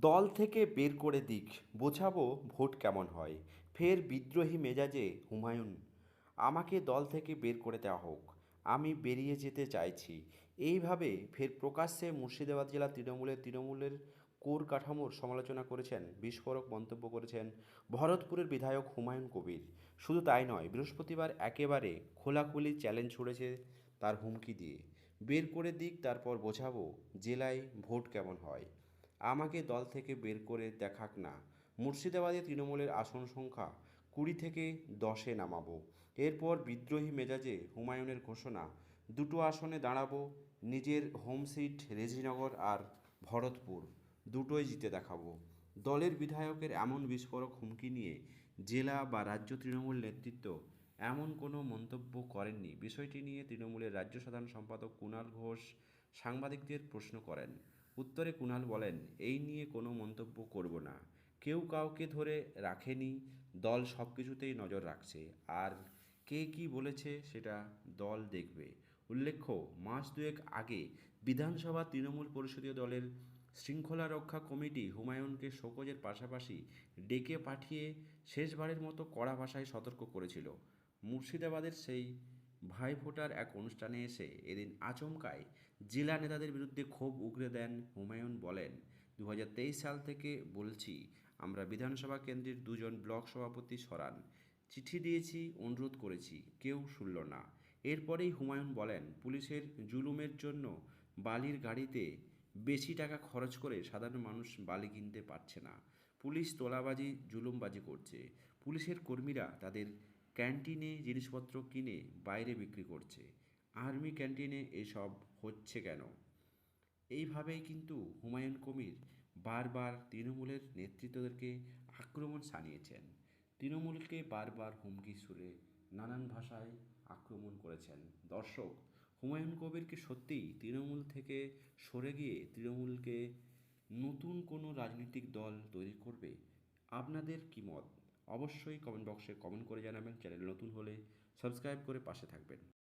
দল থেকে বের করে দিক, বোঝাবো ভোট কেমন হয়। ফের বিদ্রোহী মেজাজে, হুমায়ুন, আমাকে দল থেকে বের করে দেওয়া হোক, আমি বেরিয়ে যেতে চাইছি। এইভাবে ফের প্রকাশ্যে মুর্শিদাবাদ জেলা তৃণমূলের তৃণমূলের কোর কাঠামোর সমালোচনা করেছেন, বিস্ফোরক মন্তব্য করেছেন ভরতপুরের বিধায়ক হুমায়ুন কবির। শুধু তাই নয়, বৃহস্পতিবার একেবারে খোলাখুলি চ্যালেঞ্জ ছুড়েছে তার হুমকি দিয়ে। বের করে দিক, তারপর বোঝাবো জেলায় ভোট কেমন হয়। আমাকে দল থেকে বের করে দেখাক না। মুর্শিদাবাদে তৃণমূলের আসন সংখ্যা কুড়ি থেকে দশে নামাবো। এরপর বিদ্রোহী মেজাজে হুমায়ুনের ঘোষণা, দুটো আসনে দাঁড়াবো নিজের হোম সিট রেজিনগর আর ভরতপুর, দুটোই জিতে দেখাবো। দলের বিধায়কের এমন বিস্ফোরক হুমকি নিয়ে জেলা বা রাজ্য তৃণমূল নেতৃত্ব এমন কোনো মন্তব্য করেননি। বিষয়টি নিয়ে তৃণমূলের রাজ্য সাধারণ সম্পাদক কুণাল ঘোষ সাংবাদিকদের প্রশ্ন করেন। উত্তরে কুণাল বলেন, এই নিয়ে কোনো মন্তব্য করব না। কেউ কাউকে ধরে রাখেনি, দল সব কিছুতেই নজর রাখছে। আর কে কি বলেছে সেটা দল দেখবে। উল্লেখ্য, মাস দুয়েক আগে বিধানসভা তৃণমূল পরিষদীয় দলের শৃঙ্খলা রক্ষা কমিটি হুমায়ুনকে শোকজের পাশাপাশি ডেকে পাঠিয়ে শেষবারের মতো কড়া ভাষায় সতর্ক করেছিল। মুর্শিদাবাদের সেই ভাইফোঁটার এক অনুষ্ঠানে এসে এদিন আচমকায় জেলা নেতাদের বিরুদ্ধে ক্ষোভ উগরে দেন হুমায়ুন বলেন দু হাজার তেইশ সাল থেকে বলছি, আমরা বিধানসভা কেন্দ্রের দুজন ব্লক সভাপতি সরান। চিঠি দিয়েছি, অনুরোধ করেছি, কেউ শুনল না। এরপরেই হুমায়ুন বলেন, পুলিশের জুলুমের জন্য বালির গাড়িতে বেশি টাকা খরচ করে সাধারণ মানুষ বালি কিনতে পারছে না। পুলিশ তোলাবাজি, জুলুমবাজি করছে। পুলিশের কর্মীরা তাদের ক্যান্টিনে জিনিসপত্র কিনে বাইরে বিক্রি করছে। আর্মি ক্যান্টিনে এসব হচ্ছে কেন? এইভাবেই কিন্তু হুমায়ুন কবির বারবার তৃণমূলের নেতৃত্বদেরকে আক্রমণ সানিয়েছেন তৃণমূলকে বারবার হুমকি সুরে নানান ভাষায় আক্রমণ করেছেন। দর্শক, হুমায়ুন কবিরকে সত্যিই তৃণমূল থেকে সরে গিয়ে তৃণমূলকে নতুন কোনো রাজনৈতিক দল তৈরি করবে? আপনাদের কি মত? অবশ্যই কমেন্ট বক্সে কমেন্ট করে জানাবেন। চ্যানেল নতুন হলে সাবস্ক্রাইব করে পাশে থাকবেন।